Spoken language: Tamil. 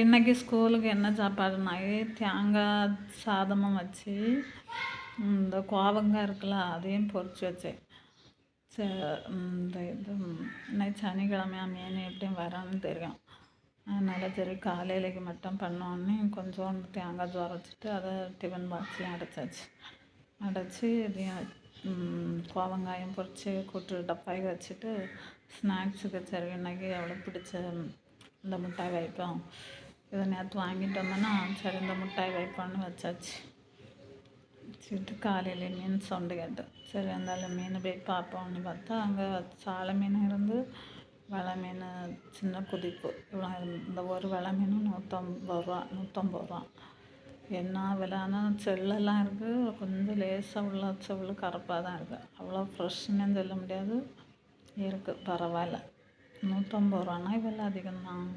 இன்னைக்கு ஸ்கூலுக்கு என்ன சாப்பாடுனா தேங்காய் சாதமும் வச்சு இந்த கோவங்காய் இருக்குல்ல அதையும் பொறிச்சு வச்சேன். ச இந்த இது இன்னைக்கு சனிக்கிழமையா மீன் எப்படியும் வரேன்னு தெரியும். அதனால் சரி காலையிலக்கு மட்டும் பண்ணோன்னே கொஞ்சோண்டு தேங்காய் ஜோர வச்சுட்டு அதை டிஃபன் பாக்ஸ்லையும் அடைச்சாச்சு. அடைச்சி இதையும் கோவங்காயும் பொறிச்சு கூட்டு டப்பாய்க்கு வச்சுட்டு ஸ்நாக்ஸுக்கு சரி இன்னைக்கு அவ்வளோ பிடிச்ச இந்த மிட்டாய் வைப்போம். இதை நேற்று வாங்கிட்டு வந்தோன்னா சரி இந்த மிட்டாய் வைப்பான்னு வச்சாச்சு. வச்சுட்டு காலையில் மீன் சவுண்டு கேட்டேன். சரி இருந்தாலும் மீன் போய் பார்ப்போம்னு பார்த்தா அங்கே சாலை மீன் இருந்து வலை மீன் சின்ன குதிப்பு. இவ்வளோ இந்த ஒரு வலை மீன் நூற்றம்பது ரூபா நூற்றம்பது ரூபா. என்ன விலைன்னா செல்லெல்லாம் இருக்குது கொஞ்சம் லேசாக உள்ள செல்லு கருப்பாக தான் இருக்குது அவ்வளோ ஃப்ரெஷ்ஷுன்னு சொல்ல முடியாது. இருக்குது பரவாயில்ல. நூற்றம்பது ரூபான்னா விலை அதிகம்தான்.